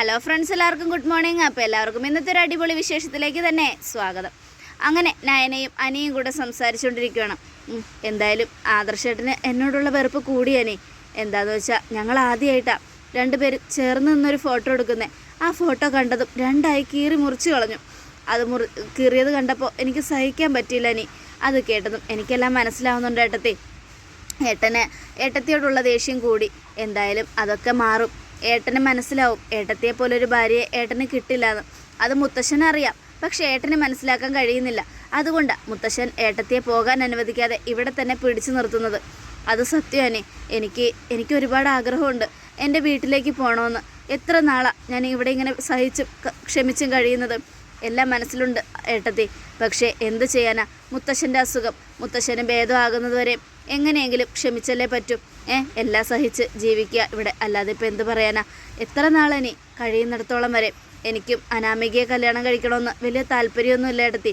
Hello friends എല്ലാവർക്കും good morning അപ്പോൾ എല്ലാവർക്കും ഇന്നത്തെ ഒരു അടിപൊളി വിശേഷത്തിലേക്ക് തന്നെ സ്വാഗതം. അങ്ങനെ നയനയും അനിയും കൂടെ സംസാരിച്ചുകൊണ്ടിരിക്കുകയാണ്. എന്തായാലും ആദർശേട്ടന് എന്നോടുള്ള വെറുപ്പ് കൂടിയനെ എന്താണെന്ന് വെച്ചാൽ ഞങ്ങൾ ആദ്യമായിട്ടാണ് രണ്ടുപേരും ചേർന്ന് നിന്നൊരു ഫോട്ടോ എടുക്കുന്നത് ആ ഫോട്ടോ കണ്ടതും രണ്ടായി കീറി മുറിച്ച് കളഞ്ഞു. അത് മുറി കീറിയത് കണ്ടപ്പോൾ എനിക്ക് സഹിക്കാൻ പറ്റിയില്ല അനി. അത് കേട്ടതും എനിക്കെല്ലാം മനസ്സിലാവുന്നുണ്ട് ഏട്ടത്തെ. ഏട്ടന് ഏട്ടത്തിയോടുള്ള ദേഷ്യം കൂടി. എന്തായാലും അതൊക്കെ മാറും. ഏട്ടന് മനസ്സിലാവും. ഏട്ടത്തിയെ പോലെ ഒരു ഭാര്യയെ ഏട്ടന് കിട്ടില്ലാന്ന്. അത് മുത്തശ്ശൻ അറിയാം. പക്ഷെ ഏട്ടന് മനസ്സിലാക്കാൻ കഴിയുന്നില്ല. അതുകൊണ്ട് മുത്തശ്ശൻ ഏട്ടത്തിയെ പോകാൻ അനുവദിക്കാതെ ഇവിടെ തന്നെ പിടിച്ചു നിർത്തുന്നത്. അത് സത്യമാണ് എനിക്ക് എനിക്ക് ഒരുപാട് ആഗ്രഹമുണ്ട്. എന്റെ വീട്ടിലേക്ക് പോകണമെന്ന് എത്ര നാളാണ് ഞാൻ ഇവിടെ ഇങ്ങനെ സഹിച്ചും ക്ഷമിച്ചും കഴിയുന്നത്? എല്ലാം മനസ്സിലുണ്ട് ഏട്ടത്തി. പക്ഷേ എന്ത് ചെയ്യാനാ? മുത്തശ്ശന്റെ അസുഖം. മുത്തശ്ശന് ഭേദമാകുന്നത് വരെ എങ്ങനെയെങ്കിലും ക്ഷമിച്ചല്ലേ പറ്റും. ഏ എല്ലാം സഹിച്ച് ജീവിക്കുക ഇവിടെ. അല്ലാതെ ഇപ്പം എന്ത് പറയാനാ? എത്ര നാളിനി കഴിയുന്നിടത്തോളം വരെ എനിക്കും അനാമികയെ കല്യാണം കഴിക്കണമെന്ന് വലിയ താല്പര്യമൊന്നുമില്ല എടുത്തി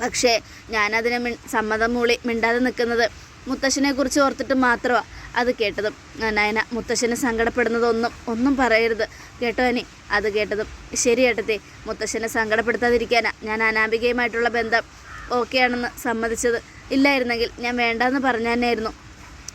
പക്ഷേ ഞാനതിനെ മിൺ സമ്മതം മൂളി മിണ്ടാതെ നിൽക്കുന്നത് മുത്തശ്ശനെ കുറിച്ച് ഓർത്തിട്ട് മാത്രമാണ് അത് കേട്ടതും നയന മുത്തശ്ശനെ സങ്കടപ്പെടുന്നതൊന്നും ഒന്നും പറയരുത്. കേട്ടോ അനി? അത് കേട്ടതും. ശരി ഏട്ടത്തെ മുത്തശ്ശനെ സങ്കടപ്പെടുത്താതിരിക്കാനാ ഞാൻ അനാമികയുമായിട്ടുള്ള ബന്ധം ഓക്കെയാണെന്ന് സമ്മതിച്ചത്. ഇല്ലായിരുന്നെങ്കിൽ ഞാൻ വേണ്ടാന്ന് പറഞ്ഞു തന്നെയായിരുന്നു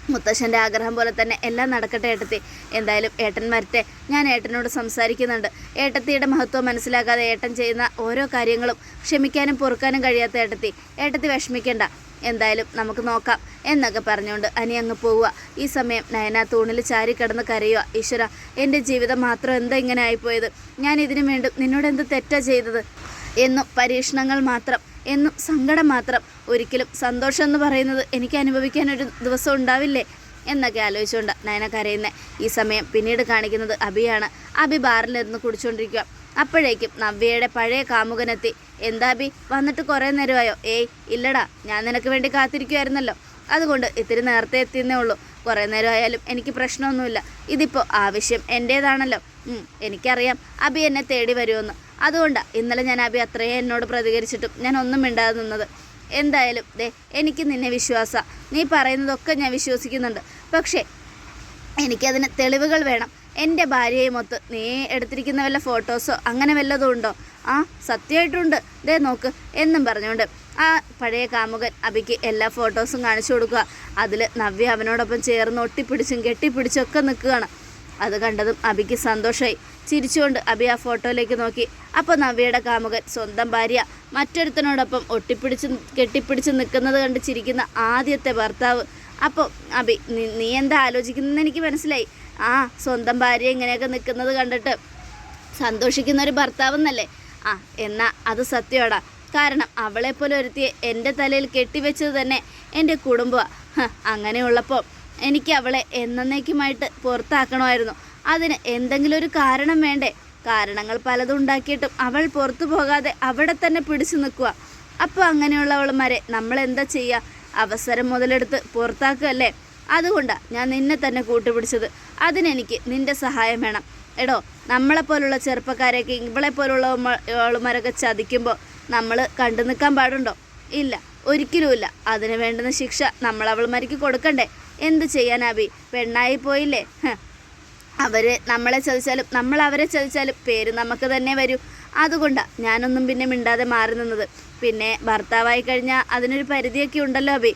മുത്തശ്ശന്റെ ആഗ്രഹം പോലെ തന്നെ എല്ലാം നടക്കട്ടെ ഏട്ടത്തി. എന്തായാലും ഏട്ടൻ വരട്ടെ ഞാൻ ഏട്ടനോട് സംസാരിക്കുന്നുണ്ട്. ഏട്ടത്തിയുടെ മഹത്വം മനസ്സിലാക്കാതെ ഏട്ടൻ ചെയ്യുന്ന ഓരോ കാര്യങ്ങളും ക്ഷമിക്കാനും പൊറുക്കാനും കഴിയാത്ത ഏട്ടത്തി. ഏട്ടത്തി വിഷമിക്കേണ്ട. എന്തായാലും നമുക്ക് നോക്കാം. എന്നൊക്കെ പറഞ്ഞുകൊണ്ട് അനി അങ്ങ് പോവുക. ഈ സമയം നയന തൂണിൽ ചാരി കിടന്ന് കരയുക. ഈശ്വര എന്റെ ജീവിതം മാത്രം എന്താ ഇങ്ങനെ ആയിപ്പോയത്? ഞാൻ ഇതിനു വേണ്ടും നിന്നോട് എന്ത് തെറ്റാ ചെയ്തത്? എന്നും പരീക്ഷണങ്ങൾ മാത്രം എന്നും സങ്കടം മാത്രം. ഒരിക്കലും സന്തോഷം എന്ന് പറയുന്നത് എനിക്ക് അനുഭവിക്കാൻ ഒരു ദിവസം ഉണ്ടാവില്ലേ? എന്നൊക്കെ ആലോചിച്ചുകൊണ്ട് നയന കരയുന്ന. ഈ സമയം പിന്നീട് കാണിക്കുന്നത് അബിയാണ്. അബി ബാറിൽ നിന്ന് കുടിച്ചുകൊണ്ടിരിക്കുക അപ്പോഴേക്കും നവ്യയുടെ പഴയ കാമുകനെത്തി. എന്താ അബി? വന്നിട്ട് കുറേ നേരമായോ? ഏയ് ഇല്ലടാ. ഞാൻ നിനക്ക് വേണ്ടി കാത്തിരിക്കുമായിരുന്നല്ലോ അതുകൊണ്ട് ഇത്തിരി നേരത്തെ എത്തിയെന്നേ ഉള്ളൂ. കുറേ നേരമായാലും എനിക്ക് പ്രശ്നമൊന്നുമില്ല. ഇതിപ്പോൾ ആവശ്യം എന്റേതാണല്ലോ എനിക്കറിയാം. അബി എന്നെ തേടി വരുമെന്ന്. അതുകൊണ്ടാണ് ഇന്നലെ ഞാൻ അബി അത്രയും എന്നോട് പ്രതികരിച്ചിട്ടും ഞാൻ ഒന്നും മിണ്ടാതെ നിന്നത്. എന്തായാലും ദേ എനിക്ക് നിന്നെ വിശ്വാസ. നീ പറയുന്നതൊക്കെ ഞാൻ വിശ്വസിക്കുന്നുണ്ട്. പക്ഷേ എനിക്കതിന് തെളിവുകൾ വേണം. എന്റെ ഭാര്യയുമൊത്ത് നീ എടുത്തിരിക്കുന്ന വല്ല ഫോട്ടോസോ അങ്ങനെ വല്ലതും ഉണ്ടോ? ആ സത്യമായിട്ടുണ്ട്. ദേ നോക്ക് എന്നും പറഞ്ഞുകൊണ്ട് ആ പഴയ കാമുകൻ അബിക്ക് എല്ലാ ഫോട്ടോസും കാണിച്ചു കൊടുക്കുക. അതിൽ നവ്യ അവനോടൊപ്പം ചേർന്ന് ഒട്ടിപ്പിടിച്ചും കെട്ടിപ്പിടിച്ചും ഒക്കെ നിൽക്കുകയാണ്. അത് കണ്ടതും അബിക്ക് സന്തോഷമായി ചിരിച്ചുകൊണ്ട് അബി ആ ഫോട്ടോയിലേക്ക് നോക്കി. അപ്പോൾ നവ്യയുടെ കാമുകൻ സ്വന്തം ഭാര്യ. മറ്റൊരുത്തനോടൊപ്പം ഒട്ടിപ്പിടിച്ച് കെട്ടിപ്പിടിച്ച് നിൽക്കുന്നത് കണ്ട് ചിരിക്കുന്ന ആദ്യത്തെ ഭർത്താവ്. അപ്പോൾ അബി നീ എന്താ ആലോചിക്കുന്നതെന്ന് എനിക്ക് മനസ്സിലായി. ആ സ്വന്തം ഭാര്യ ഇങ്ങനെയൊക്കെ നിൽക്കുന്നത് കണ്ടിട്ട് സന്തോഷിക്കുന്ന ഒരു ഭർത്താവെന്നല്ലേ? ആ എന്നാ അത് സത്യമാടാ കാരണം അവളെപ്പോലെ ഒരുത്തിയെ എന്റെ തലയിൽ കെട്ടിവെച്ചത് തന്നെ എന്റെ കുടുംബമാണ് അങ്ങനെയുള്ളപ്പോൾ എനിക്ക് അവളെ എന്നേക്കുമായിട്ട് പുറത്താക്കണമായിരുന്നു. അതിന് എന്തെങ്കിലും ഒരു കാരണം വേണ്ടേ? കാരണങ്ങൾ പലതും ഉണ്ടാക്കിയിട്ടും അവൾ പുറത്തു പോകാതെ അവിടെ തന്നെ പിടിച്ചു നിൽക്കുക. അപ്പോൾ അങ്ങനെയുള്ളവൾമാരെ നമ്മൾ എന്താ ചെയ്യുക? അവസരം മുതലെടുത്ത് പുറത്താക്കുകയല്ലേ? അതുകൊണ്ടാണ് ഞാൻ നിന്നെ തന്നെ കൂട്ടുപിടിച്ചത്. അതിനെനിക്ക് നിന്റെ സഹായം വേണം. എടോ നമ്മളെപ്പോലുള്ള ചെറുപ്പക്കാരെയൊക്കെ ഇവളെ പോലുള്ള ആളുമാരൊക്കെ ചതിക്കുമ്പോൾ നമ്മൾ കണ്ടു നിൽക്കാൻ പാടുണ്ടോ? ഇല്ല ഒരിക്കലുമില്ല അതിന് വേണ്ടുന്ന ശിക്ഷ നമ്മൾ അവൾമാർക്ക് കൊടുക്കണ്ടേ? എന്ത് ചെയ്യാനാബി പെണ്ണായി പോയില്ലേ? ഹ്. അവർ നമ്മളെ ചതിച്ചാലും നമ്മൾ അവരെ ചതിച്ചാലും പേര് നമുക്ക് തന്നെ വരും. അതുകൊണ്ടാണ് ഞാനൊന്നും പിന്നെ മിണ്ടാതെ മാറി നിന്നത്. പിന്നെ ഭർത്താവായി കഴിഞ്ഞാൽ അതിനൊരു പരിധിയൊക്കെ ഉണ്ടല്ലോ അബി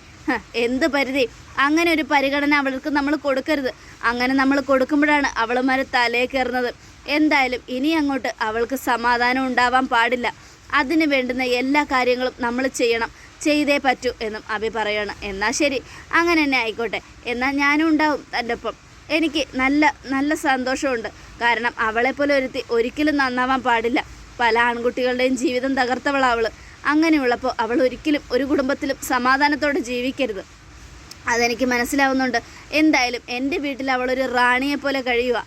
എന്ത് പരിധി? അങ്ങനെ ഒരു പരിഗണന അവൾക്ക് നമ്മൾ കൊടുക്കരുത്. അങ്ങനെ നമ്മൾ കൊടുക്കുമ്പോഴാണ് അവളുമാരെ തലേ കയറുന്നത്. എന്തായാലും ഇനി അങ്ങോട്ട് അവൾക്ക് സമാധാനം ഉണ്ടാവാൻ പാടില്ല. അതിന് വേണ്ടുന്ന എല്ലാ കാര്യങ്ങളും നമ്മൾ ചെയ്യണം. ചെയ്തേ പറ്റൂ എന്നും അബി പറയണം. എന്നാൽ ശരി. അങ്ങനെ തന്നെ ആയിക്കോട്ടെ. എന്നാൽ ഞാനും ഉണ്ടാവും തന്റെ ഒപ്പം എനിക്ക് നല്ല നല്ല സന്തോഷമുണ്ട്. കാരണം അവളെപ്പോലെ ഒരുത്തി ഒരിക്കലും നന്നാവാൻ പാടില്ല. പല ആൺകുട്ടികളുടെയും ജീവിതം തകർത്തവളാ അവൾ. അങ്ങനെയുള്ളപ്പോൾ അവൾ ഒരിക്കലും ഒരു കുടുംബത്തിലും സമാധാനത്തോടെ ജീവിക്കരുത്. അതെനിക്ക് മനസ്സിലാവുന്നുണ്ട്. എന്തായാലും എന്റെ വീട്ടിൽ അവളൊരു റാണിയെ പോലെ കഴിയുക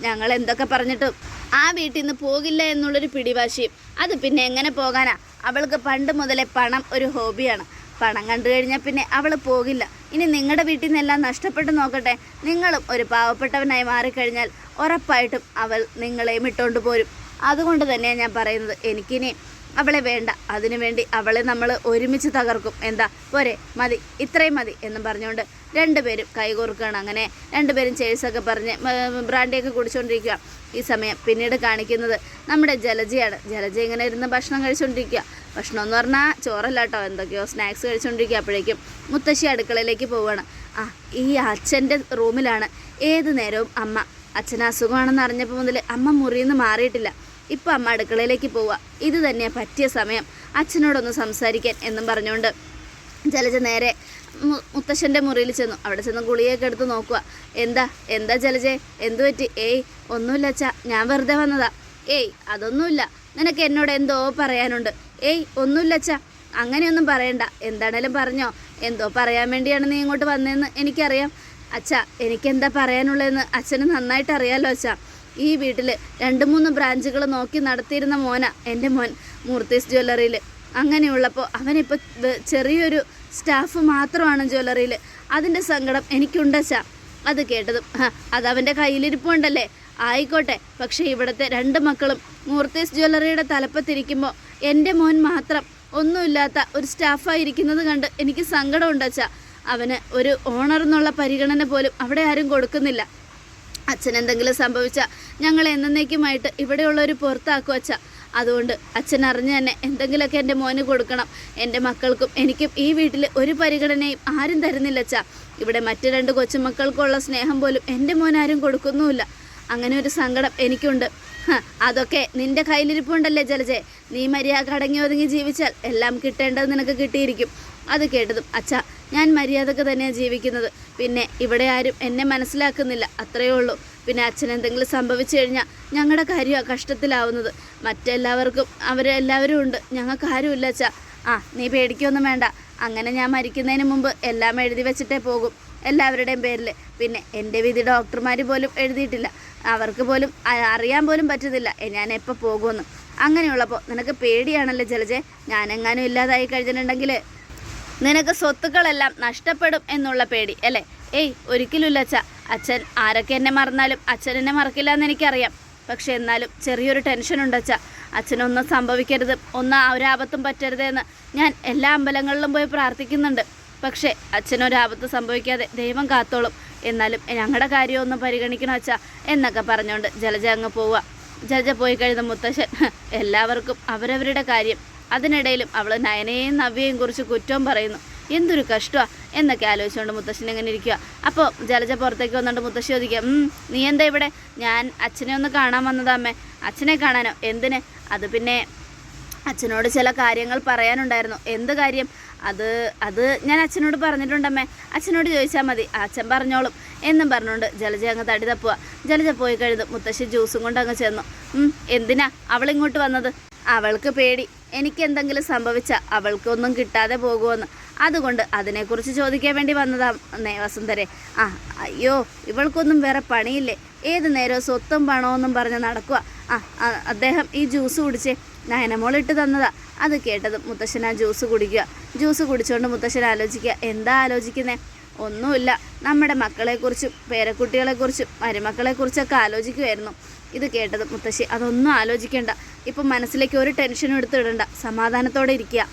ഞങ്ങൾ എന്തൊക്കെ പറഞ്ഞിട്ടും ആ വീട്ടിൽ നിന്ന് പോകില്ല എന്നുള്ളൊരു പിടിവാശിയും. അത് പിന്നെ എങ്ങനെ പോകാനാ? അവൾക്ക് പണ്ട് മുതലേ പണം ഒരു ഹോബിയാണ്. പണം കണ്ടു കഴിഞ്ഞാൽ പിന്നെ അവൾ പോകില്ല. ഇനി നിങ്ങളുടെ വീട്ടിൽ നിന്നെല്ലാം നഷ്ടപ്പെട്ട് നോക്കട്ടെ. നിങ്ങളും ഒരു പാവപ്പെട്ടവനായി മാറിക്കഴിഞ്ഞാൽ ഉറപ്പായിട്ടും അവൾ നിങ്ങളെയും ഇട്ടുകൊണ്ട് പോരും. അതുകൊണ്ട് തന്നെയാണ് ഞാൻ പറയുന്നത്. എനിക്കിനി അവളെ വേണ്ട. അതിനുവേണ്ടി അവളെ നമ്മൾ ഒരുമിച്ച് തകർക്കും. എന്താ? പോരെ മതി. ഇത്രയും മതി എന്നും പറഞ്ഞുകൊണ്ട് രണ്ടുപേരും കൈകോർക്കുകയാണ് അങ്ങനെ രണ്ടുപേരും ചേഴ്സൊക്കെ പറഞ്ഞ് ബ്രാൻഡിയൊക്കെ കുടിച്ചുകൊണ്ടിരിക്കുക ഈ സമയം പിന്നീട് കാണിക്കുന്നത് നമ്മുടെ ജലജയാണ്. ജലജ ഇങ്ങനെ ഇരുന്ന് ഭക്ഷണം കഴിച്ചുകൊണ്ടിരിക്കുക ഭക്ഷണം എന്ന് പറഞ്ഞാൽ ചോറല്ല കേട്ടോ. എന്തൊക്കെയോ സ്നാക്സ് കഴിച്ചുകൊണ്ടിരിക്കുക അപ്പോഴേക്കും മുത്തശ്ശി അടുക്കളയിലേക്ക് പോവുകയാണ് ആ ഈ അച്ഛന്റെ റൂമിലാണ്. ഏത് നേരവും അമ്മ. അച്ഛന് അസുഖമാണെന്ന് അറിഞ്ഞപ്പോൾ മുതൽ അമ്മ മുറിയിൽ നിന്ന് മാറിയിട്ടില്ല. ഇപ്പം അമ്മ അടുക്കളയിലേക്ക് പോവുക. ഇത് തന്നെ പറ്റിയ സമയം. അച്ഛനോടൊന്ന് സംസാരിക്കാൻ എന്നും പറഞ്ഞുകൊണ്ട്. ജലജ നേരെ മുത്തശ്ശന്റെ മുറിയിൽ ചെന്നു. അവിടെ ചെന്ന് ഗുളിയൊക്കെ എടുത്ത് നോക്കുക. എന്താ എന്താ ജലജെ? എന്തു പറ്റി? ഏയ് ഒന്നുമില്ല അച്ഛാ. ഞാൻ വെറുതെ വന്നതാ. ഏയ് അതൊന്നുമില്ല. നിനക്ക് എന്നോട് എന്തോ പറയാനുണ്ട്. ഏയ് ഒന്നുമില്ല അച്ഛാ. അങ്ങനെയൊന്നും പറയണ്ട. എന്താണേലും പറഞ്ഞോ. എന്തോ പറയാൻ വേണ്ടിയാണ് നീ ഇങ്ങോട്ട് വന്നതെന്ന് എനിക്കറിയാം. അച്ഛാ എനിക്കെന്താ പറയാനുള്ളതെന്ന് അച്ഛന് നന്നായിട്ട് അറിയാമല്ലോ അച്ഛാ. ഈ വീട്ടിൽ രണ്ട് മൂന്ന് ബ്രാഞ്ചുകൾ നോക്കി നടത്തിയിരുന്ന മോന എന്റെ മോൻ മൂർത്തീസ് ജ്വല്ലറിയിൽ അങ്ങനെയുള്ളപ്പോൾ അവനിപ്പോൾ ചെറിയൊരു സ്റ്റാഫ് മാത്രമാണ് ജ്വല്ലറിയിൽ അതിന്റെ സങ്കടം എനിക്കുണ്ടച്ചാ അത് കേട്ടതും അത് അവന്റെ കയ്യിലിരിപ്പുണ്ടല്ലേ. ആയിക്കോട്ടെ പക്ഷേ ഇവിടുത്തെ രണ്ട് മക്കളും മൂർത്തീസ് ജ്വല്ലറിയുടെ തലപ്പത്തിരിക്കുമ്പോൾ എന്റെ മോൻ മാത്രം ഒന്നുമില്ലാത്ത ഒരു സ്റ്റാഫായിരിക്കുന്നത് കണ്ട് എനിക്ക് സങ്കടമുണ്ടച്ചാ അവന് ഒരു ഓണർ എന്നുള്ള പരിഗണന പോലും അവിടെ ആരും കൊടുക്കുന്നില്ല. അച്ഛൻ എന്തെങ്കിലും സംഭവിച്ചാൽ ഞങ്ങൾ എന്നേക്കുമായിട്ട് ഇവിടെയുള്ളവർ പുറത്താക്കും അച്ഛ. അതുകൊണ്ട് അച്ഛൻ അറിഞ്ഞ് തന്നെ എന്തെങ്കിലുമൊക്കെ എന്റെ മോന് കൊടുക്കണം. എന്റെ മക്കൾക്കും എനിക്കും ഈ വീട്ടിൽ ഒരു പരിഗണനയും ആരും തരുന്നില്ല അച്ഛ. ഇവിടെ മറ്റു രണ്ട് കൊച്ചുമക്കൾക്കുള്ള സ്നേഹം പോലും എന്റെ മോൻ ആരും കൊടുക്കുന്നുമില്ല. അങ്ങനെ ഒരു സങ്കടം എനിക്കുണ്ട്. അതൊക്കെ നിന്റെ കയ്യിലിരിപ്പുണ്ടല്ലേ ജലജെ? നീ മര്യാദ അടങ്ങി ഒതുങ്ങി ജീവിച്ചാൽ എല്ലാം കിട്ടേണ്ടത് നിനക്ക് കിട്ടിയിരിക്കും. അത് കേട്ടതും അച്ഛാ ഞാൻ മര്യാദയ്ക്ക് തന്നെയാണ് ജീവിക്കുന്നത്. പിന്നെ ഇവിടെ ആരും എന്നെ മനസ്സിലാക്കുന്നില്ല. അത്രയേ ഉള്ളൂ. പിന്നെ അച്ഛൻ എന്തെങ്കിലും സംഭവിച്ചു കഴിഞ്ഞാൽ ഞങ്ങളുടെ കാര്യമാണ് കഷ്ടത്തിലാവുന്നത്. മറ്റെല്ലാവർക്കും അവരെല്ലാവരും ഉണ്ട്. ഞങ്ങൾക്ക് ആരുമില്ല അച്ഛാ. ആ നീ പേടിക്കൊന്നും വേണ്ട. അങ്ങനെ ഞാൻ മരിക്കുന്നതിന് മുമ്പ് എല്ലാം എഴുതി വെച്ചിട്ടേ പോകും. എല്ലാവരുടെയും പേരിൽ പിന്നെ എന്റെ വിധി ഡോക്ടർമാർ പോലും എഴുതിയിട്ടില്ല. അവർക്ക് പോലും അറിയാൻ പോലും പറ്റുന്നില്ല. ഞാൻ എപ്പോൾ പോകുമെന്ന്. അങ്ങനെയുള്ളപ്പോൾ നിനക്ക് പേടിയാണല്ലോ ജലജെ? ഞാനെങ്ങാനും ഇല്ലാതായി കഴിഞ്ഞിട്ടുണ്ടെങ്കിൽ നിനക്ക് സ്വത്തുക്കളെല്ലാം നഷ്ടപ്പെടും എന്നുള്ള പേടി അല്ലേ? ഏയ് ഒരിക്കലുമില്ല അച്ഛ. അച്ഛൻ ആരൊക്കെ എന്നെ മറന്നാലും അച്ഛൻ എന്നെ മറക്കില്ല എന്ന് എനിക്കറിയാം. പക്ഷെ എന്നാലും ചെറിയൊരു ടെൻഷൻ ഉണ്ട് അച്ഛ. അച്ഛനൊന്നും സംഭവിക്കരുത്. ഒന്നും ഒരാപത്തും പറ്റരുതെന്ന് ഞാൻ എല്ലാ അമ്പലങ്ങളിലും പോയി പ്രാർത്ഥിക്കുന്നുണ്ട്. പക്ഷേ അച്ഛനൊരാപത്ത് സംഭവിക്കാതെ ദൈവം കാത്തോളും. എന്നാലും ഞങ്ങളുടെ കാര്യമൊന്നും പരിഗണിക്കണം അച്ഛ എന്നൊക്കെ പറഞ്ഞുകൊണ്ട് ജലജ അങ്ങ് പോവുക ജലജ പോയി കഴിയുന്ന മുത്തശ്ശൻ എല്ലാവർക്കും അവരവരുടെ കാര്യം അതിനിടയിലും അവൾ നയനയെയും നവ്യയും കുറിച്ച് കുറ്റവും പറയുന്നു. എന്തൊരു കഷ്ടമാണ് എന്നൊക്കെ ആലോചിച്ചുകൊണ്ട് മുത്തശ്ശൻ ഇങ്ങനെ ഇരിക്കുക അപ്പോൾ ജലജ പുറത്തേക്ക് വന്നുകൊണ്ട് മുത്തശ്ശി ചോദിക്കുക നീ എന്താ ഇവിടെ? ഞാൻ അച്ഛനെ ഒന്ന് കാണാൻ വന്നതാ അമ്മേ. അച്ഛനെ കാണാനോ? എന്തിന്? അത് പിന്നെ അച്ഛനോട് ചില കാര്യങ്ങൾ പറയാനുണ്ടായിരുന്നു. എന്ത് കാര്യം? അത് അത് ഞാൻ അച്ഛനോട് പറഞ്ഞിട്ടുണ്ടമ്മേ. അച്ഛനോട് ചോദിച്ചാൽ മതി. അച്ഛൻ പറഞ്ഞോളും എന്നും പറഞ്ഞുകൊണ്ട് ജലജ അങ്ങ് തടി തപ്പുക ജലജ പോയി കഴിഞ്ഞു മുത്തശ്ശി ജ്യൂസും കൊണ്ട് അങ്ങ് ചെന്നു. "ഉം, എന്തിനാ? അവളിങ്ങോട്ട് വന്നത്? അവൾക്ക് പേടി. എനിക്ക് എന്തെങ്കിലും സംഭവിച്ചാൽ അവൾക്കൊന്നും കിട്ടാതെ പോകുമെന്ന് അതുകൊണ്ട് അതിനെക്കുറിച്ച് ചോദിക്കാൻ വേണ്ടി വന്നതാ വസുന്ധരെ. ആ അയ്യോ ഇവൾക്കൊന്നും വേറെ പണിയില്ലേ? ഏത് നേരവും സ്വത്തും പണമൊന്നും പറഞ്ഞ് നടക്കുക ആ അദ്ദേഹം ഈ ജ്യൂസ് കുടിച്ച്. നയനമോൾ ഇട്ട് തന്നതാ. അത് കേട്ടത് മുത്തശ്ശൻ ജ്യൂസ് കുടിക്കുക. ജ്യൂസ് കുടിച്ചുകൊണ്ട് മുത്തശ്ശൻ ആലോചിക്കുക. എന്താ ആലോചിക്കുന്നേ? ഒന്നുമില്ല. നമ്മുടെ മക്കളെക്കുറിച്ചും പേരക്കുട്ടികളെക്കുറിച്ചും മരുമക്കളെക്കുറിച്ചൊക്കെ ആലോചിക്കുമായിരുന്നു ഇത് കേട്ടത് മുത്തശ്ശി. അതൊന്നും ആലോചിക്കേണ്ട. ഇപ്പം മനസ്സിലേക്ക് ഒരു ടെൻഷനും എടുത്തിടണ്ട സമാധാനത്തോടെ ഇരിക്കുക.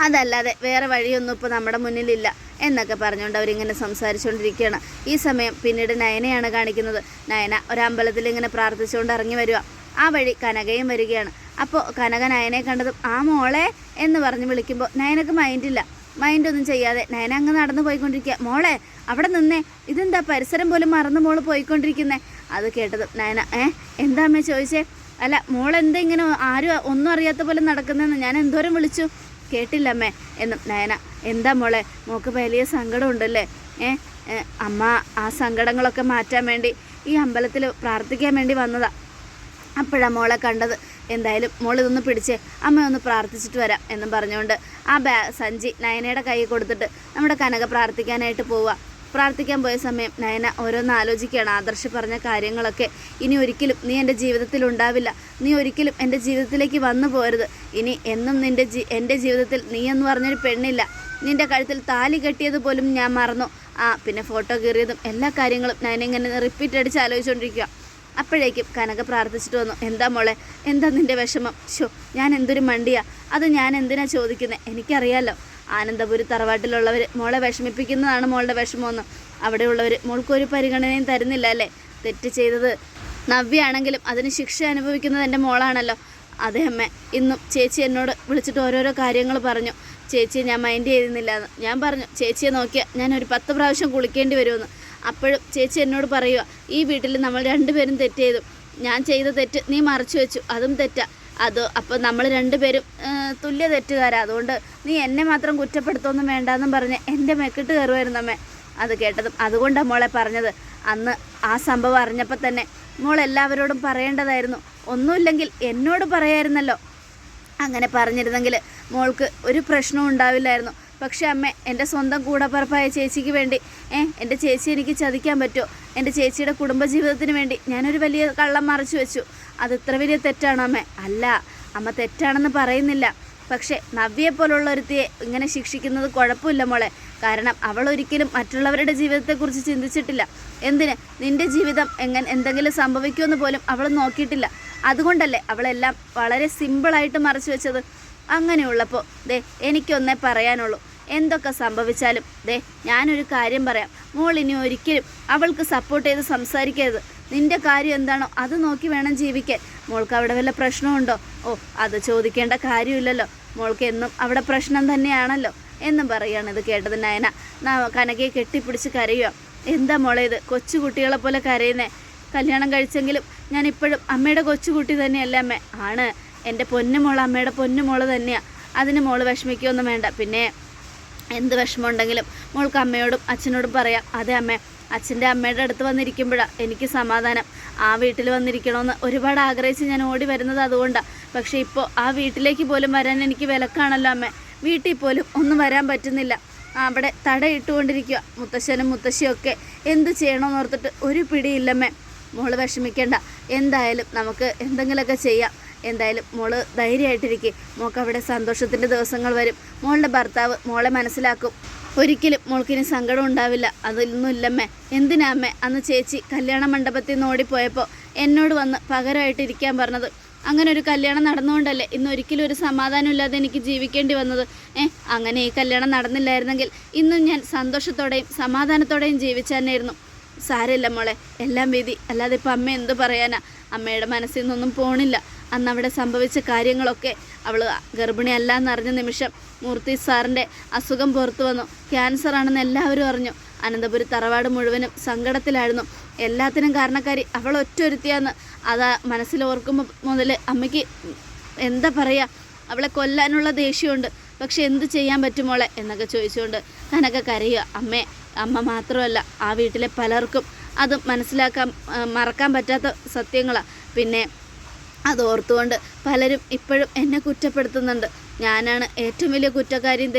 അതല്ലാതെ വേറെ വഴിയൊന്നും ഇപ്പോൾ നമ്മുടെ മുന്നിലില്ല എന്നൊക്കെ പറഞ്ഞുകൊണ്ട് അവരിങ്ങനെ സംസാരിച്ചുകൊണ്ടിരിക്കുകയാണ്. ഈ സമയം പിന്നീട് നയനയാണ് കാണിക്കുന്നത്. നയന ഒരമ്പലത്തിൽ ഇങ്ങനെ പ്രാർത്ഥിച്ചുകൊണ്ട് ഇറങ്ങി വരിക ആ വഴി കനകയും വരികയാണ്. അപ്പോൾ കനക നയനെ കണ്ടതും ആ മോളെ എന്ന് പറഞ്ഞ് വിളിക്കുമ്പോൾ നയനക്ക് മൈൻഡില്ല മൈൻഡൊന്നും ചെയ്യാതെ നയന അങ്ങ് നടന്നു പോയിക്കൊണ്ടിരിക്കുക. മോളെ അവിടെ നിന്നേ. ഇതെന്താ പരിസരം പോലും മറന്നു മോൾ പോയിക്കൊണ്ടിരിക്കുന്നേ? അത് കേട്ടത് നയന. ഏ? എന്താ അമ്മേ ചോദിച്ചേ? അല്ല മോളെന്താ ഇങ്ങനെ ആരും ഒന്നും അറിയാത്ത പോലെ നടക്കുന്നതെന്ന് ഞാൻ എന്തോരം വിളിച്ചു? കേട്ടില്ല അമ്മേ. എന്നും നയന എന്താ മോളെ? മോക്ക് വലിയ സങ്കടമുണ്ടല്ലേ? ഏ? അമ്മ ആ സങ്കടങ്ങളൊക്കെ മാറ്റാൻ വേണ്ടി ഈ അമ്പലത്തിൽ പ്രാർത്ഥിക്കാൻ വേണ്ടി വന്നതാ. അപ്പോഴാണ് മോളെ കണ്ടത്. എന്തായാലും മോൾ ഇതൊന്ന് പിടിച്ചേ. അമ്മ ഒന്ന് പ്രാർത്ഥിച്ചിട്ട് വരാം എന്നും പറഞ്ഞുകൊണ്ട് ആ ബാ സഞ്ചി നയനയുടെ കൈ കൊടുത്തിട്ട് നമ്മുടെ കനക പ്രാർത്ഥിക്കാനായിട്ട് പോവുക പ്രാർത്ഥിക്കാൻ പോയ സമയം നയന ഓരോന്ന് ആലോചിക്കുകയാണ്. ആദർശ് പറഞ്ഞ കാര്യങ്ങളൊക്കെ ഇനി ഒരിക്കലും നീ എന്റെ ജീവിതത്തിൽ ഉണ്ടാവില്ല. നീ ഒരിക്കലും എന്റെ ജീവിതത്തിലേക്ക് വന്നു പോരുത്. ഇനി എന്നും നിന്റെ ജീ എന്റെ ജീവിതത്തിൽ നീ എന്ന് പറഞ്ഞൊരു പെണ്ണില്ല. നിന്റെ കഴുത്തിൽ താലി കെട്ടിയത് പോലും ഞാൻ മറന്നു. ആ പിന്നെ ഫോട്ടോ കയറിയതും എല്ലാ കാര്യങ്ങളും നയന ഇങ്ങനെ റിപ്പീറ്റ് അടിച്ച് ആലോചിച്ചുകൊണ്ടിരിക്കുക അപ്പോഴേക്കും കനക പ്രാർത്ഥിച്ചിട്ട് വന്നു എന്താ മോളെ എന്താ നിന്റെ വിഷമം? ഷോ ഞാൻ എന്തൊരു മണ്ടിയാ അത് ഞാൻ എന്തിനാ ചോദിക്കുന്നത് എനിക്കറിയാലോ ആനന്ദപുരി തറവാട്ടിലുള്ളവർ മോളെ വിഷമിപ്പിക്കുന്നതാണ് മോളുടെ വിഷമമെന്ന്. അവിടെയുള്ളവർ മോൾക്കൊരു പരിഗണനയും തരുന്നില്ല അല്ലേ? തെറ്റ് ചെയ്തത് നവ്യാണെങ്കിലും അതിന് ശിക്ഷ അനുഭവിക്കുന്നത് എന്റെ മോളാണല്ലോ. അതെ അമ്മ. ഇന്നും ചേച്ചി എന്നോട് വിളിച്ചിട്ട് ഓരോരോ കാര്യങ്ങൾ പറഞ്ഞു. ചേച്ചിയെ ഞാൻ മൈൻഡ് ചെയ്തിരുന്നില്ല എന്ന്. ഞാൻ പറഞ്ഞു ചേച്ചിയെ നോക്കിയാൽ ഞാൻ ഒരു പത്ത് പ്രാവശ്യം കുളിക്കേണ്ടി വരുമെന്ന്. അപ്പോഴും ചേച്ചി എന്നോട് പറയുക ഈ വീട്ടിൽ നമ്മൾ രണ്ടുപേരും തെറ്റ് ചെയ്തു. ഞാൻ ചെയ്ത തെറ്റ് നീ മറച്ചു വെച്ചു. അതും തെറ്റാ. അത് അപ്പോൾ നമ്മൾ രണ്ടുപേരും തുല്യ തെറ്റുകാരാ. അതുകൊണ്ട് നീ എന്നെ മാത്രം കുറ്റപ്പെടുത്തൊന്നും വേണ്ടാന്നും പറഞ്ഞ് എന്റെ മെക്കിട്ട് കയറുമായിരുന്നു അമ്മേ. അത് കേട്ടതും അതുകൊണ്ടാണ് മോളെ പറഞ്ഞത്. അന്ന് ആ സംഭവം അറിഞ്ഞപ്പോൾ തന്നെ മോൾ എല്ലാവരോടും പറയേണ്ടതായിരുന്നു. ഒന്നുമില്ലെങ്കിൽ എന്നോട് പറയായിരുന്നല്ലോ. അങ്ങനെ പറഞ്ഞിരുന്നെങ്കിൽ മോൾക്ക് ഒരു പ്രശ്നവും ഉണ്ടാവില്ലായിരുന്നു. പക്ഷേ അമ്മ എന്റെ സ്വന്തം കൂടപ്പറപ്പായ ചേച്ചിക്ക് വേണ്ടി ഏ എന്റെ ചേച്ചി എനിക്ക് ചതിക്കാൻ പറ്റുമോ? എന്റെ ചേച്ചിയുടെ കുടുംബജീവിതത്തിന് വേണ്ടി ഞാനൊരു വലിയ കള്ളം മറച്ചു വെച്ചു. അത് ഇത്ര വലിയ തെറ്റാണോ അമ്മ? അല്ല അമ്മ തെറ്റാണെന്ന് പറയുന്നില്ല. പക്ഷേ നവ്യയെ പോലുള്ള ഒരുത്തിയെ ഇങ്ങനെ ശിക്ഷിക്കുന്നത് കുഴപ്പമില്ല മോളെ. കാരണം അവൾ ഒരിക്കലും മറ്റുള്ളവരുടെ ജീവിതത്തെക്കുറിച്ച് ചിന്തിച്ചിട്ടില്ല. എന്തിന്? നിന്റെ ജീവിതം എങ്ങനെ എന്തെങ്കിലും സംഭവിക്കുമെന്ന് പോലും അവൾ നോക്കിയിട്ടില്ല. അതുകൊണ്ടല്ലേ അവളെല്ലാം വളരെ സിമ്പിളായിട്ട് മറച്ചു വെച്ചത്. അങ്ങനെയുള്ളപ്പോൾ ദേ എനിക്കൊന്നേ പറയാനുള്ളൂ. എന്തൊക്കെ സംഭവിച്ചാലും ദേ ഞാനൊരു കാര്യം പറയാം. മോൾ ഇനി ഒരിക്കലും അവൾക്ക് സപ്പോർട്ട് ചെയ്ത് സംസാരിക്കരുത്. നിന്റെ കാര്യം എന്താണോ അത് നോക്കി വേണം ജീവിക്കാൻ. മോൾക്ക് അവിടെ വല്ല പ്രശ്നമുണ്ടോ? ഓ അത് ചോദിക്കേണ്ട കാര്യമില്ലല്ലോ. മോൾക്ക് എന്നും അവിടെ പ്രശ്നം തന്നെയാണല്ലോ എന്നും പറയുകയാണ് ഇത് കേട്ടത് നയന. ന- കനകയെ കെട്ടിപ്പിടിച്ച് കരയുക എന്താ മോളെ ഇത്? കൊച്ചു കുട്ടികളെ പോലെ കരയുന്നേ? കല്യാണം കഴിച്ചെങ്കിലും ഞാൻ ഇപ്പോഴും അമ്മയുടെ കൊച്ചുകുട്ടി തന്നെയല്ലേ അമ്മേ? ആണ്. എന്റെ പൊന്നുമോൾ അമ്മയുടെ പൊന്നുമോൾ തന്നെയാണ് അതിന് മോൾ വിഷമിക്കുകയൊന്നും വേണ്ട. പിന്നെ എന്ത് വിഷമമുണ്ടെങ്കിലും മോൾക്ക് അമ്മയോടും അച്ഛനോടും പറയാം. അതെ അമ്മ അച്ഛന്റെ അമ്മയുടെ അടുത്ത് വന്നിരിക്കുമ്പോഴാണ് എനിക്ക് സമാധാനം. ആ വീട്ടിൽ വന്നിരിക്കണമെന്ന് ഒരുപാട് ആഗ്രഹിച്ച് ഞാൻ ഓടി വരുന്നത് അതുകൊണ്ടാണ് പക്ഷേ ഇപ്പോൾ ആ വീട്ടിലേക്ക് പോലും വരാൻ എനിക്ക് വിലക്കാണല്ലോ അമ്മ. വീട്ടിൽ പോലും ഒന്നും വരാൻ പറ്റുന്നില്ല. അവിടെ തടയിട്ടുകൊണ്ടിരിക്കുക മുത്തശ്ശനും മുത്തശ്ശിയൊക്കെ എന്ത് ചെയ്യണമെന്ന് ഓർത്തിട്ട് ഒരു പിടിയില്ലമ്മേ. മോൾ വിഷമിക്കേണ്ട. എന്തായാലും നമുക്ക് എന്തെങ്കിലുമൊക്കെ ചെയ്യാം. എന്തായാലും മോൾ ധൈര്യമായിട്ടിരിക്കും. മോൾക്ക് അവിടെ സന്തോഷത്തിന്റെ ദിവസങ്ങൾ വരും. മോളുടെ ഭർത്താവ് മോളെ മനസ്സിലാക്കും. ഒരിക്കലും മോൾക്കിനി സങ്കടം ഉണ്ടാവില്ല. അതൊന്നും ഇല്ലമ്മേ. എന്തിനാ അന്ന് ചേച്ചി കല്യാണ മണ്ഡപത്തിൽ നിന്ന് ഓടിപ്പോയപ്പോൾ എന്നോട് വന്ന് പകരമായിട്ട് ഇരിക്കാൻ പറഞ്ഞത്. അങ്ങനെ ഒരു കല്യാണം നടന്നുകൊണ്ടല്ലേ ഇന്ന് ഒരിക്കലും ഒരു സമാധാനം ഇല്ലാതെ എനിക്ക് ജീവിക്കേണ്ടി വന്നത്? ഏ അങ്ങനെ ഈ കല്യാണം നടന്നില്ലായിരുന്നെങ്കിൽ ഇന്നും ഞാൻ സന്തോഷത്തോടെയും സമാധാനത്തോടെയും ജീവിച്ചാനായിരുന്നു സാരമില്ല മോളെ. എല്ലാം വിധി. അല്ലാതെ ഇപ്പം അമ്മ എന്ത് പറയാനാ? അമ്മയുടെ മനസ്സിൽ നിന്നൊന്നും പോണില്ല. അന്ന് അവിടെ സംഭവിച്ച കാര്യങ്ങളൊക്കെ അവൾ ഗർഭിണി അല്ല എന്നറിഞ്ഞ നിമിഷം മൂർത്തി സാറിന്റെ അസുഖം പുറത്തു വന്നു. ക്യാൻസർ ആണെന്ന് എല്ലാവരും അറിഞ്ഞു. അനന്തപുരി തറവാട് മുഴുവനും സങ്കടത്തിലായിരുന്നു. എല്ലാത്തിനും കാരണക്കാരി അവൾ ഒറ്റൊരുത്തിയാന്ന് അതാ മനസ്സിൽ ഓർക്കുമ്പോൾ മുതൽ അമ്മയ്ക്ക് എന്താ പറയുക അവളെ കൊല്ലാനുള്ള ദേഷ്യമുണ്ട്. പക്ഷെ എന്ത് ചെയ്യാൻ പറ്റുമോളെ എന്നൊക്കെ ചോദിച്ചുകൊണ്ട് കനക കരയുക. അമ്മേ അമ്മ മാത്രമല്ല ആ വീട്ടിലെ പലർക്കും അത് മനസ്സിലാക്കാൻ മറക്കാൻ പറ്റാത്ത സത്യങ്ങളാണ് പിന്നെ അത് ഓർത്തുകൊണ്ട് പലരും ഇപ്പോഴും എന്നെ കുറ്റപ്പെടുത്തുന്നുണ്ട്. ഞാനാണ് ഏറ്റവും വലിയ കുറ്റക്കാരിയും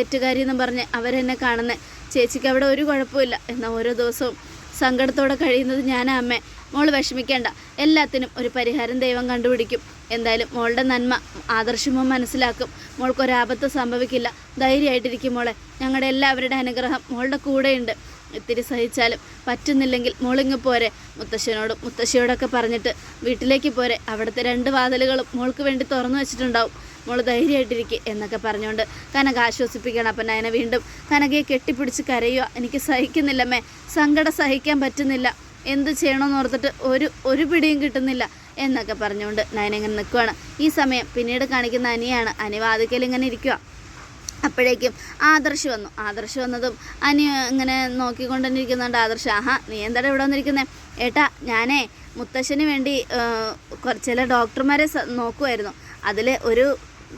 എന്ന് പറഞ്ഞ് അവരെന്നെ കാണുന്നത് ചേച്ചിക്ക് അവിടെ ഒരു കുഴപ്പമില്ല എന്നാൽ ഓരോ ദിവസവും സങ്കടത്തോടെ കഴിയുന്നത് ഞാൻ അമ്മ. മോൾ വിഷമിക്കേണ്ട. എല്ലാത്തിനും ഒരു പരിഹാരം ദൈവം കണ്ടുപിടിക്കും. എന്തായാലും മോളുടെ നന്മ ആദർശമോ മനസ്സിലാക്കും. മോൾക്കൊരാപത്ത് സംഭവിക്കില്ല. ധൈര്യമായിട്ടിരിക്കും മോളെ. ഞങ്ങളുടെ എല്ലാവരുടെ അനുഗ്രഹം മോളുടെ കൂടെയുണ്ട്. ഇത്തിരി സഹിച്ചാലും പറ്റുന്നില്ലെങ്കിൽ മോളിങ്ങ് പോരെ. മുത്തശ്ശനോടും മുത്തശ്ശിയോടൊക്കെ പറഞ്ഞിട്ട് വീട്ടിലേക്ക് പോരെ. അവിടുത്തെ രണ്ട് വാതിലുകളും മോൾക്ക് വേണ്ടി തുറന്നു വെച്ചിട്ടുണ്ടാവും. മോൾ ധൈര്യമായിട്ടിരിക്കുക എന്നൊക്കെ പറഞ്ഞുകൊണ്ട് കനക ആശ്വസിപ്പിക്കണം അപ്പം നയന വീണ്ടും കനകയെ കെട്ടിപ്പിടിച്ച് കരയുക എനിക്ക് സഹിക്കുന്നില്ലമ്മേ. സങ്കടം സഹിക്കാൻ പറ്റുന്നില്ല. എന്ത് ചെയ്യണമെന്ന് ഓർത്തിട്ട് ഒരു ഒരു പിടിയും കിട്ടുന്നില്ല. എന്നൊക്കെ പറഞ്ഞുകൊണ്ട് നയന ഇങ്ങനെ നിൽക്കുവാണ്. ഈ സമയം പിന്നീട് കാണിക്കുന്ന അനിയാണ്. അനി വാതിക്കൽ ഇങ്ങനെ ഇരിക്കുക അപ്പോഴേക്കും ആദർശ് വന്നു. ആദർശ് വന്നതും അനി ഇങ്ങനെ നോക്കിക്കൊണ്ടിരിക്കുന്നുണ്ട്. ആദർശ് ആഹാ നീ എന്താടാ ഇവിടെ വന്നിരിക്കുന്നേ? ഏട്ടാ ഞാനേ മുത്തശ്ശന് വേണ്ടി ചില ഡോക്ടർമാരെ നോക്കുമായിരുന്നു അതിൽ ഒരു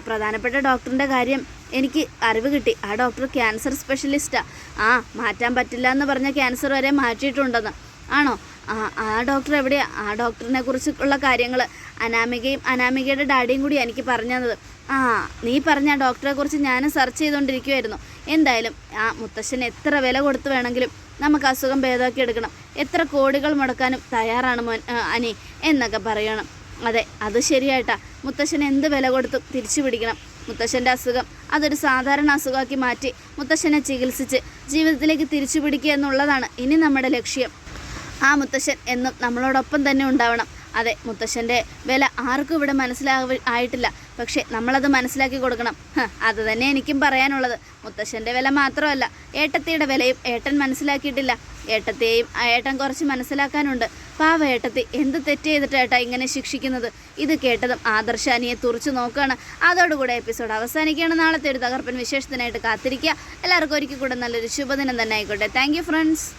പ്രധാനപ്പെട്ട ഡോക്ടറിന്റെ കാര്യം എനിക്ക് അറിവ് കിട്ടി. ആ ഡോക്ടർ ക്യാൻസർ സ്പെഷ്യലിസ്റ്റാണ് ആ മാറ്റാൻ പറ്റില്ല എന്ന് പറഞ്ഞ ക്യാൻസർ വരെ മാറ്റിയിട്ടുണ്ടെന്ന്. ആണോ? ആ ആ ഡോക്ടർ എവിടെയാണ് ആ ഡോക്ടറിനെ കുറിച്ചുള്ള കാര്യങ്ങൾ അനാമികയും അനാമികയുടെ ഡാഡിയും കൂടി എനിക്ക് പറഞ്ഞു തന്നത്. ആ നീ പറഞ്ഞ ഡോക്ടറെ കുറിച്ച് ഞാനും സെർച്ച് ചെയ്തുകൊണ്ടിരിക്കുമായിരുന്നു എന്തായാലും ആ മുത്തശ്ശൻ എത്ര വില കൊടുത്ത് വേണമെങ്കിലും നമുക്ക് അസുഖം ഭേദമാക്കി എടുക്കണം. എത്ര കോടികൾ മുടക്കാനും തയ്യാറാണ് മോൻ അനി എന്നൊക്കെ പറയണം. അതെ അത് ശരിയായിട്ടാ. മുത്തശ്ശൻ എന്ത് വില കൊടുത്തും തിരിച്ചു പിടിക്കണം. മുത്തശ്ശന്റെ അസുഖം അതൊരു സാധാരണ അസുഖമാക്കി മാറ്റി മുത്തശ്ശനെ ചികിത്സിച്ച് ജീവിതത്തിലേക്ക് തിരിച്ചു പിടിക്കുക എന്നുള്ളതാണ് ഇനി നമ്മുടെ ലക്ഷ്യം. ആ മുത്തശ്ശൻ എന്നും നമ്മളോടൊപ്പം തന്നെ ഉണ്ടാവണം. അതെ മുത്തശ്ശന്റെ വില ആർക്കും ഇവിടെ മനസ്സിലാവ ആയിട്ടില്ല. പക്ഷേ നമ്മളത് മനസ്സിലാക്കി കൊടുക്കണം. അത് തന്നെ എനിക്കും പറയാനുള്ളത്. മുത്തശ്ശന്റെ വില മാത്രമല്ല ഏട്ടത്തിയുടെ വിലയും ഏട്ടൻ മനസ്സിലാക്കിയിട്ടില്ല. ഏട്ടത്തെയും ഏട്ടൻ കുറച്ച് മനസ്സിലാക്കാനുണ്ട്. പാവ ഏട്ടത്തി എന്ത് തെറ്റ് ചെയ്തിട്ട് ഏട്ടാ ഇങ്ങനെ ശിക്ഷിക്കുന്നത്? ഇത് കേട്ടതും ആദർശാനിയെ തുറച്ചു നോക്കുകയാണ് അതോടുകൂടെ എപ്പിസോഡ് അവസാനിക്കുകയാണ്. നാളത്തെ ഒരു തകർപ്പൻ വിശേഷത്തിനായിട്ട് കാത്തിരിക്കുക. എല്ലാവർക്കും ഒരിക്കൽ കൂടെ നല്ലൊരു ശുഭദിനം തന്നെ ആയിക്കോട്ടെ. Thank friends.